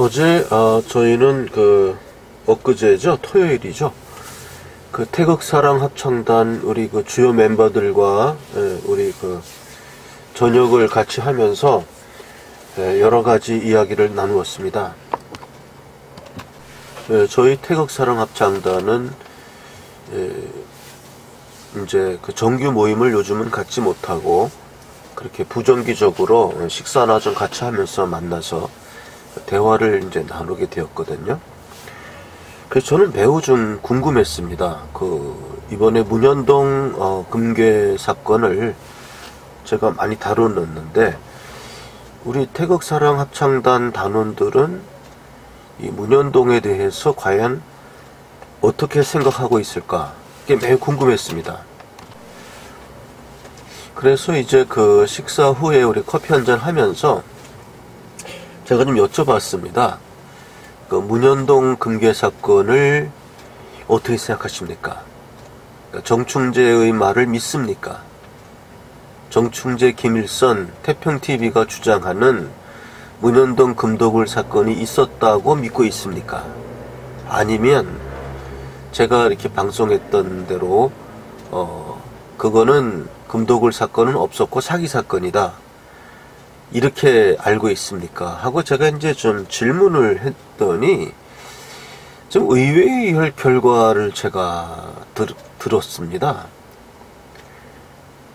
어제 어, 저희는 그 엊그제죠 토요일이죠 그 태극사랑 합창단 우리 그 주요 멤버들과 예, 우리 그 저녁을 같이 하면서 예, 여러 가지 이야기를 나누었습니다. 예, 저희 태극사랑 합창단은 예, 이제 그 정규 모임을 요즘은 갖지 못하고 그렇게 부정기적으로 식사나 좀 같이 하면서 만나서 대화를 이제 나누게 되었거든요. 그래서 저는 매우 좀 궁금했습니다. 그 이번에 문현동 어, 금괴 사건을 제가 많이 다루었는데 우리 태극사랑 합창단 단원들은 이 문현동에 대해서 과연 어떻게 생각하고 있을까? 이게 매우 궁금했습니다. 그래서 이제 그 식사 후에 우리 커피 한잔 하면서 제가 좀 여쭤봤습니다. 그 문현동 금괴 사건을 어떻게 생각하십니까? 그러니까 정충재의 말을 믿습니까? 정충재, 김일선, 태평TV가 주장하는 문현동 금도굴 사건이 있었다고 믿고 있습니까? 아니면 제가 이렇게 방송했던 대로 어 그거는 금도굴 사건은 없었고 사기 사건이다. 이렇게 알고 있습니까? 하고 제가 이제 좀 질문을 했더니 좀 의외의 결과를 제가 들, 들었습니다.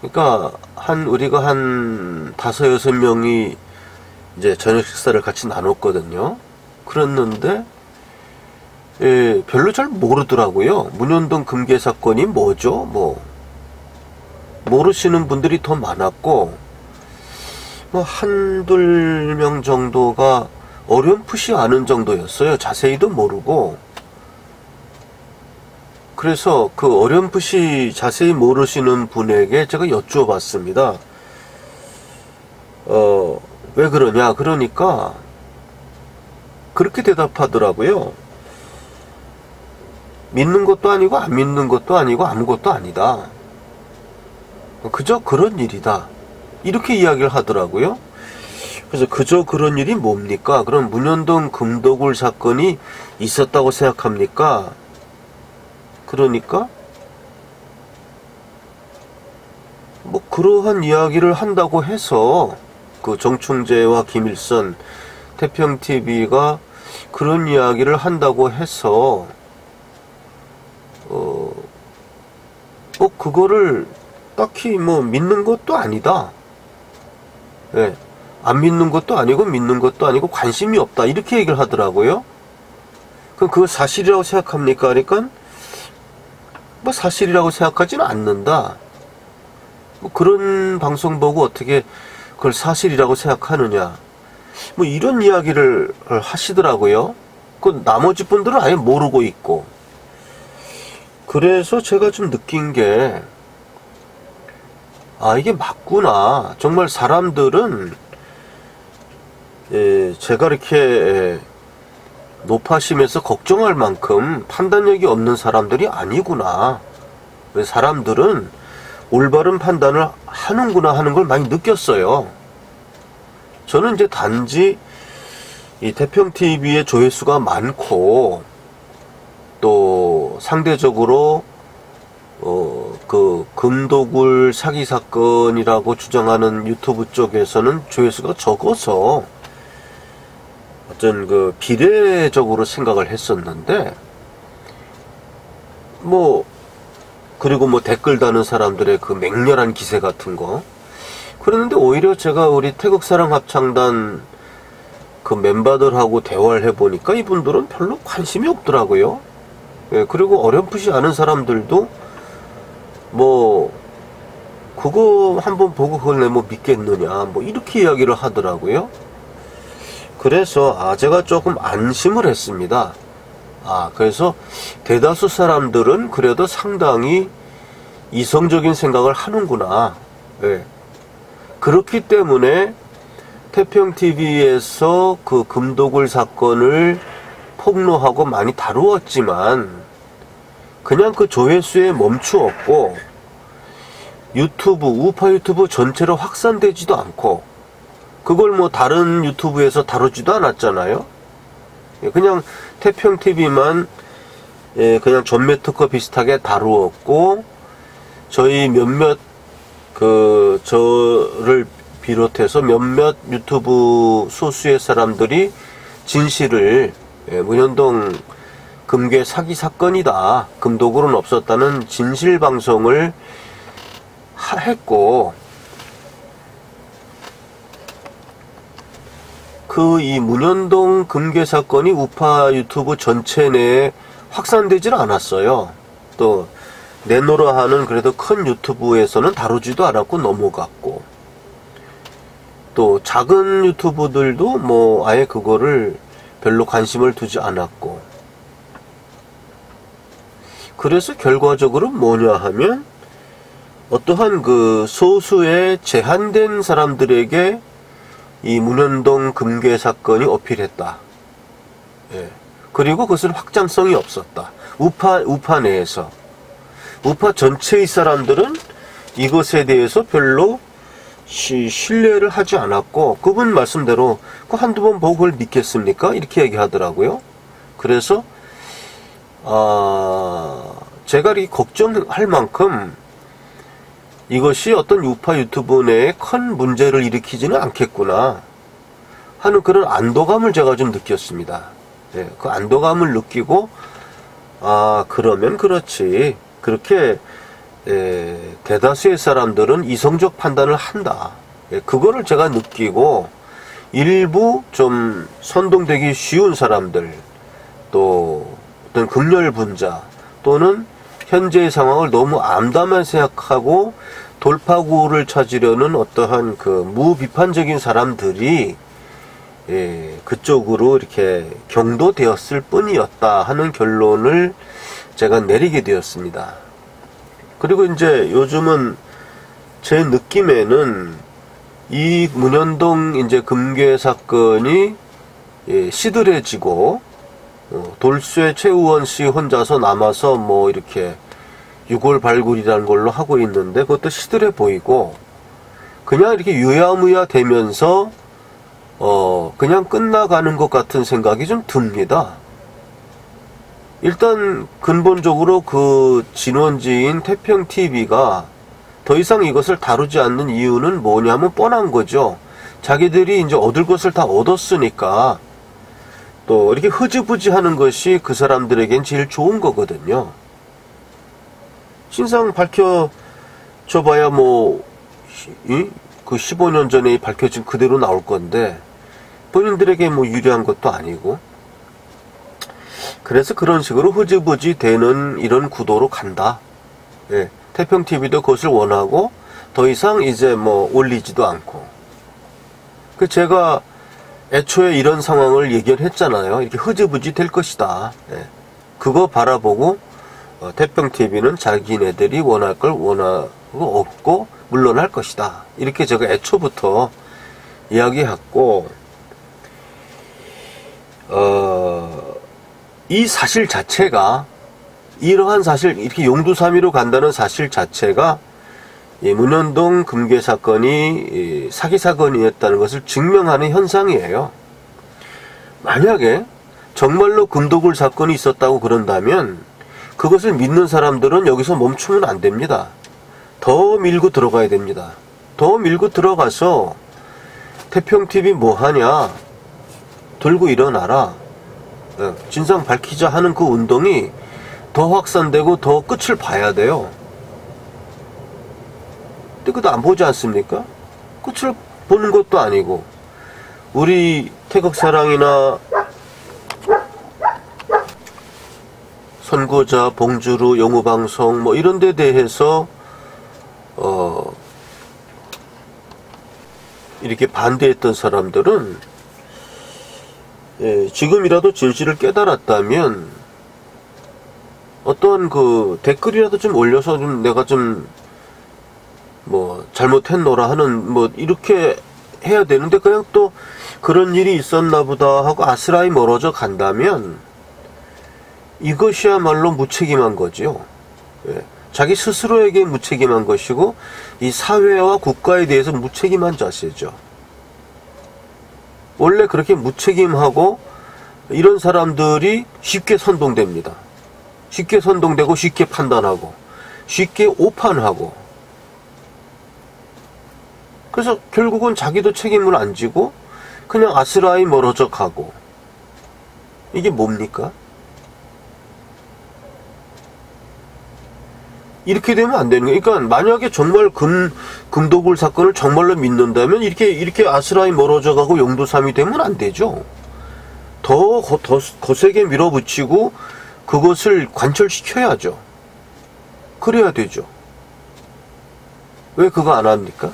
그러니까 한 우리가 한 다섯 여섯 명이 이제 저녁 식사를 같이 나눴거든요. 그랬는데 예, 별로 잘 모르더라고요. 문현동 금괴 사건이 뭐죠? 뭐 모르시는 분들이 더 많았고 뭐 한둘 명 정도가 어렴풋이 아는 정도였어요. 자세히도 모르고. 그래서 그 어렴풋이 자세히 모르시는 분에게 제가 여쭈어봤습니다. 어, 왜 그러냐? 그러니까 그렇게 대답하더라고요. 믿는 것도 아니고 안 믿는 것도 아니고 아무것도 아니다. 그저 그런 일이다. 이렇게 이야기를 하더라고요. 그래서 그저 그런 일이 뭡니까? 그럼 문현동 금도굴 사건이 있었다고 생각합니까? 그러니까 뭐 그러한 이야기를 한다고 해서 그 정충재와 김일선 태평TV가 그런 이야기를 한다고 해서 어, 뭐 그거를 딱히 뭐 믿는 것도 아니다. 예. 안 믿는 것도 아니고 믿는 것도 아니고 관심이 없다. 이렇게 얘기를 하더라고요. 그럼 그거 사실이라고 생각합니까? 그러니까 뭐 사실이라고 생각하지는 않는다. 뭐 그런 방송 보고 어떻게 그걸 사실이라고 생각하느냐. 뭐 이런 이야기를 하시더라고요. 그 나머지 분들은 아예 모르고 있고. 그래서 제가 좀 느낀 게, 아, 이게 맞구나. 정말 사람들은, 예, 제가 이렇게 예, 높아심에서 걱정할 만큼 판단력이 없는 사람들이 아니구나. 사람들은 올바른 판단을 하는구나 하는 걸 많이 느꼈어요. 저는 이제 단지 이 태평TV의 조회수가 많고 또 상대적으로 어, 그 금도굴 사기 사건이라고 주장하는 유튜브 쪽에서는 조회수가 적어서 어떤 그 비례적으로 생각을 했었는데 뭐 그리고 뭐 댓글 다는 사람들의 그 맹렬한 기세 같은 거 그랬는데 오히려 제가 우리 태극사랑 합창단 그 멤버들하고 대화를 해보니까 이분들은 별로 관심이 없더라고요. 예, 그리고 어렴풋이 아는 사람들도 뭐 그거 한번 보고 그걸 내 뭐 믿겠느냐 뭐 이렇게 이야기를 하더라고요. 그래서 아 제가 조금 안심을 했습니다. 아 그래서 대다수 사람들은 그래도 상당히 이성적인 생각을 하는구나. 네. 그렇기 때문에 태평TV에서 그 금도굴 사건을 폭로하고 많이 다루었지만 그냥 그 조회수에 멈추었고 유튜브, 우파 유튜브 전체로 확산되지도 않고 그걸 뭐 다른 유튜브에서 다루지도 않았잖아요. 예, 그냥 태평 TV만 예, 그냥 전매 특허 비슷하게 다루었고 저희 몇몇 그 저를 비롯해서 몇몇 유튜브 소수의 사람들이 진실을 예, 문현동 금괴 사기 사건이다. 금독으로는 없었다는 진실 방송을 했고 그 이 문현동 금괴 사건이 우파 유튜브 전체 내에 확산되질 않았어요. 또 내노라 하는 그래도 큰 유튜브에서는 다루지도 않았고 넘어갔고 또 작은 유튜브들도 뭐 아예 그거를 별로 관심을 두지 않았고 그래서 결과적으로 뭐냐 하면 어떠한 그 소수의 제한된 사람들에게 이 문현동 금괴 사건이 어필했다. 예. 그리고 그것은 확장성이 없었다. 우파, 우파 내에서. 우파 전체의 사람들은 이것에 대해서 별로 시, 신뢰를 하지 않았고, 그분 말씀대로 그 한두 번 보고 그걸 믿겠습니까? 이렇게 얘기하더라고요. 그래서, 아, 제가 이 걱정할 만큼 이것이 어떤 유파 유튜브 내에 큰 문제를 일으키지는 않겠구나 하는 그런 안도감을 제가 좀 느꼈습니다. 네, 그 안도감을 느끼고 아 그러면 그렇지 그렇게 에, 대다수의 사람들은 이성적 판단을 한다. 예, 그거를 제가 느끼고 일부 좀 선동되기 쉬운 사람들 또 어떤 극렬 분자 또는 현재의 상황을 너무 암담한 생각하고 돌파구를 찾으려는 어떠한 그 무비판적인 사람들이 예, 그쪽으로 이렇게 경도되었을 뿐이었다 하는 결론을 제가 내리게 되었습니다. 그리고 이제 요즘은 제 느낌에는 이 문현동 이제 금괴 사건이 예, 시들해지고 어, 돌쇠 최우원 씨 혼자서 남아서 뭐 이렇게 유골 발굴이라는 걸로 하고 있는데 그것도 시들해 보이고 그냥 이렇게 유야무야 되면서 어 그냥 끝나가는 것 같은 생각이 좀 듭니다. 일단 근본적으로 그 진원지인 태평TV가 더 이상 이것을 다루지 않는 이유는 뭐냐면 뻔한 거죠. 자기들이 이제 얻을 것을 다 얻었으니까 또 이렇게 흐지부지 하는 것이 그 사람들에겐 제일 좋은 거거든요. 신상 밝혀줘봐야 뭐, 이? 그 15년 전에 밝혀진 그대로 나올 건데, 본인들에게 뭐 유리한 것도 아니고, 그래서 그런 식으로 흐지부지 되는 이런 구도로 간다. 예. 태평TV도 그것을 원하고, 더 이상 이제 뭐 올리지도 않고. 그 제가 애초에 이런 상황을 예견했잖아요. 이렇게 흐지부지 될 것이다. 예. 그거 바라보고 어, 태평TV는 자기네들이 원할 걸 원하고 없고 물러날 것이다. 이렇게 제가 애초부터 이야기했고 어, 이 사실 자체가 이러한 사실 이렇게 용두사미로 간다는 사실 자체가 이 문현동 금괴 사건이 사기 사건이었다는 것을 증명하는 현상이에요. 만약에 정말로 금도굴 사건이 있었다고 그런다면 그것을 믿는 사람들은 여기서 멈추면 안 됩니다. 더 밀고 들어가야 됩니다. 더 밀고 들어가서 태평TV 뭐 하냐? 들고 일어나라. 예, 진상 밝히자 하는 그 운동이 더 확산되고 더 끝을 봐야 돼요. 근데 그도 안 보지 않습니까? 끝을 보는 것도 아니고 우리 태극사랑이나 선고자, 봉주루, 영우방송 뭐 이런 데 대해서 어 이렇게 반대했던 사람들은 예, 지금이라도 진실을 깨달았다면 어떤 그 댓글이라도 좀 올려서 좀 내가 좀 뭐 잘못했노라 하는 뭐 이렇게 해야 되는데 그냥 또 그런 일이 있었나 보다 하고 아스라이 멀어져 간다면 이것이야말로 무책임한 거지요. 예. 자기 스스로에게 무책임한 것이고 이 사회와 국가에 대해서 무책임한 자세죠. 원래 그렇게 무책임하고 이런 사람들이 쉽게 선동됩니다. 쉽게 선동되고 쉽게 판단하고 쉽게 오판하고 그래서 결국은 자기도 책임을 안 지고 그냥 아스라이 멀어져 가고 이게 뭡니까? 이렇게 되면 안 되는 거예요. 그러니까 만약에 정말 금 금도굴 사건을 정말로 믿는다면 이렇게 이렇게 아스라이 멀어져 가고 용도삼이 되면 안 되죠. 더, 더 거세게 밀어붙이고 그것을 관철시켜야죠. 그래야 되죠. 왜 그거 안 합니까?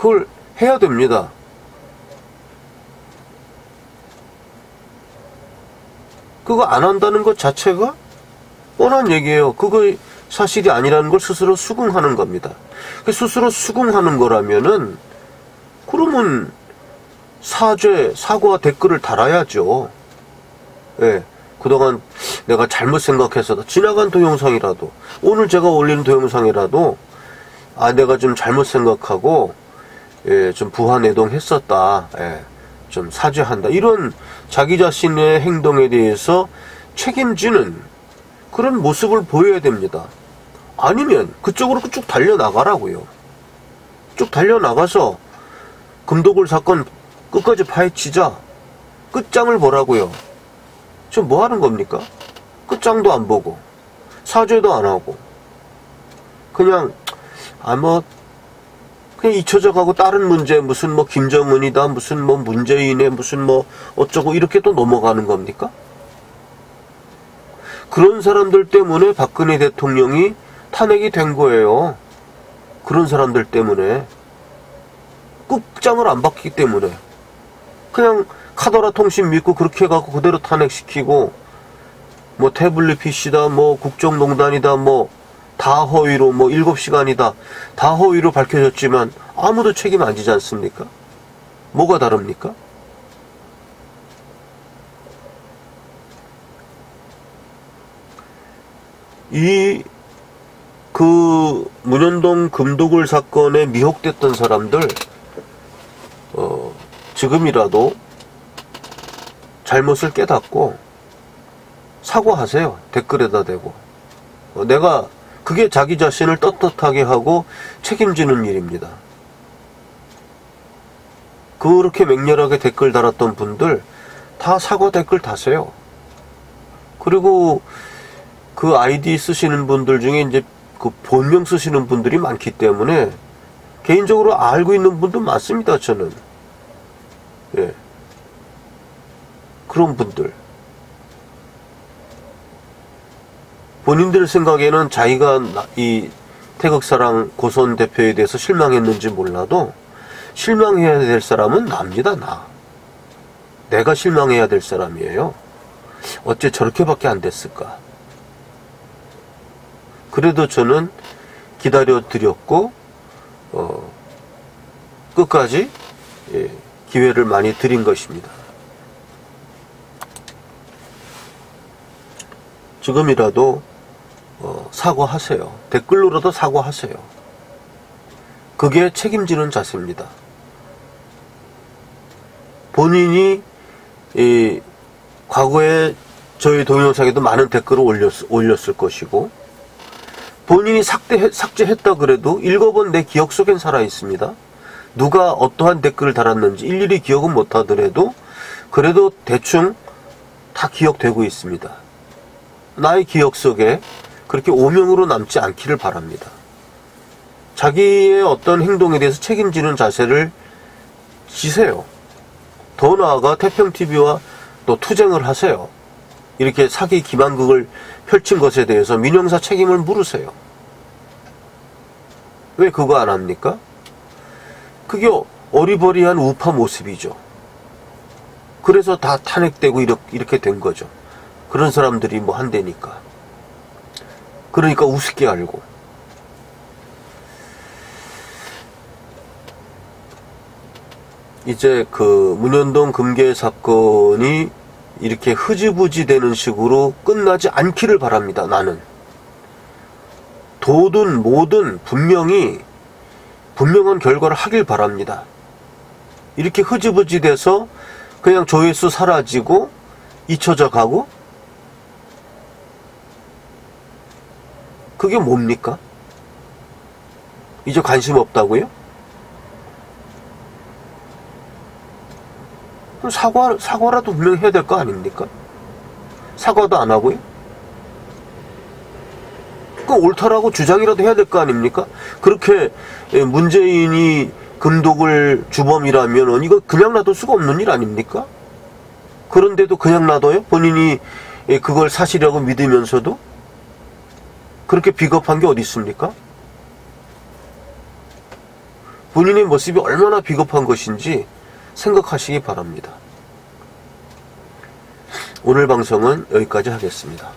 그걸 해야 됩니다. 그거 안 한다는 것 자체가 뻔한 얘기예요. 그거 사실이 아니라는 걸 스스로 수긍하는 겁니다. 그 스스로 수긍하는 거라면은 그러면 사죄, 사과 댓글을 달아야죠. 예. 그동안 내가 잘못 생각해서 지나간 동영상이라도 오늘 제가 올리는 동영상이라도 아 내가 좀 잘못 생각하고 예, 좀 부하내동했었다. 예, 좀 사죄한다. 이런 자기 자신의 행동에 대해서 책임지는 그런 모습을 보여야 됩니다. 아니면 그쪽으로 쭉 달려나가라고요. 쭉 달려나가서 금도굴 사건 끝까지 파헤치자. 끝장을 보라고요. 지금 뭐 하는 겁니까? 끝장도 안 보고 사죄도 안 하고 그냥 아 뭐 그냥 잊혀져 가고 다른 문제 무슨 뭐 김정은이다 무슨 뭐 문재인의 무슨 뭐 어쩌고 이렇게 또 넘어가는 겁니까? 그런 사람들 때문에 박근혜 대통령이 탄핵이 된 거예요. 그런 사람들 때문에. 끝장을 안 받기 때문에. 그냥 카더라 통신 믿고 그렇게 해갖고 그대로 탄핵시키고, 뭐 태블릿 PC다, 뭐 국정농단이다, 뭐 다 허위로, 뭐 7시간이다. 다 허위로 밝혀졌지만 아무도 책임 안 지지 않습니까? 뭐가 다릅니까? 이, 그, 문현동 금도굴 사건에 미혹됐던 사람들, 어, 지금이라도 잘못을 깨닫고 사과하세요. 댓글에다 대고. 어, 내가, 그게 자기 자신을 떳떳하게 하고 책임지는 일입니다. 그렇게 맹렬하게 댓글 달았던 분들 다 사과 댓글 다세요. 그리고 그 아이디 쓰시는 분들 중에 이제 그 본명 쓰시는 분들이 많기 때문에 개인적으로 알고 있는 분도 많습니다, 저는. 예. 그런 분들. 본인들 생각에는 자기가 이 태극사랑 고선 대표에 대해서 실망했는지 몰라도 실망해야 될 사람은 납니다, 나. 내가 실망해야 될 사람이에요. 어째 저렇게밖에 안 됐을까? 그래도 저는 기다려 드렸고 어, 끝까지 예, 기회를 많이 드린 것입니다. 지금이라도 어, 사과하세요. 댓글로라도 사과하세요. 그게 책임지는 자세입니다. 본인이 이, 과거에 저희 동영상에도 많은 댓글을 올렸, 올렸을 것이고 본인이 삭제, 삭제했다 그래도 읽어본 내 기억 속엔 살아 있습니다. 누가 어떠한 댓글을 달았는지 일일이 기억은 못하더라도 그래도 대충 다 기억되고 있습니다. 나의 기억 속에 그렇게 오명으로 남지 않기를 바랍니다. 자기의 어떤 행동에 대해서 책임지는 자세를 지세요. 더 나아가 태평TV와 또 투쟁을 하세요. 이렇게 사기 기만극을 펼친 것에 대해서 민영사 책임을 물으세요. 왜 그거 안 합니까? 그게 어리버리한 우파 모습이죠. 그래서 다 탄핵되고 이렇게 된 거죠. 그런 사람들이 뭐 한대니까. 그러니까 우습게 알고. 이제 그 문현동 금괴 사건이 이렇게 흐지부지 되는 식으로 끝나지 않기를 바랍니다. 나는. 도든 뭐든 분명히 분명한 결과를 하길 바랍니다. 이렇게 흐지부지 돼서 그냥 조회수 사라지고 잊혀져 가고 그게 뭡니까? 이제 관심 없다고요? 그럼 사과, 사과라도 분명히 해야 될 거 아닙니까? 사과도 안 하고요? 그 옳다라고 주장이라도 해야 될 거 아닙니까? 그렇게 예, 문재인이 금독을 주범이라면 이거 그냥 놔둘 수가 없는 일 아닙니까? 그런데도 그냥 놔둬요? 본인이 예, 그걸 사실이라고 믿으면서도? 그렇게 비겁한 게 어디 있습니까? 본인의 모습이 얼마나 비겁한 것인지 생각하시기 바랍니다. 오늘 방송은 여기까지 하겠습니다.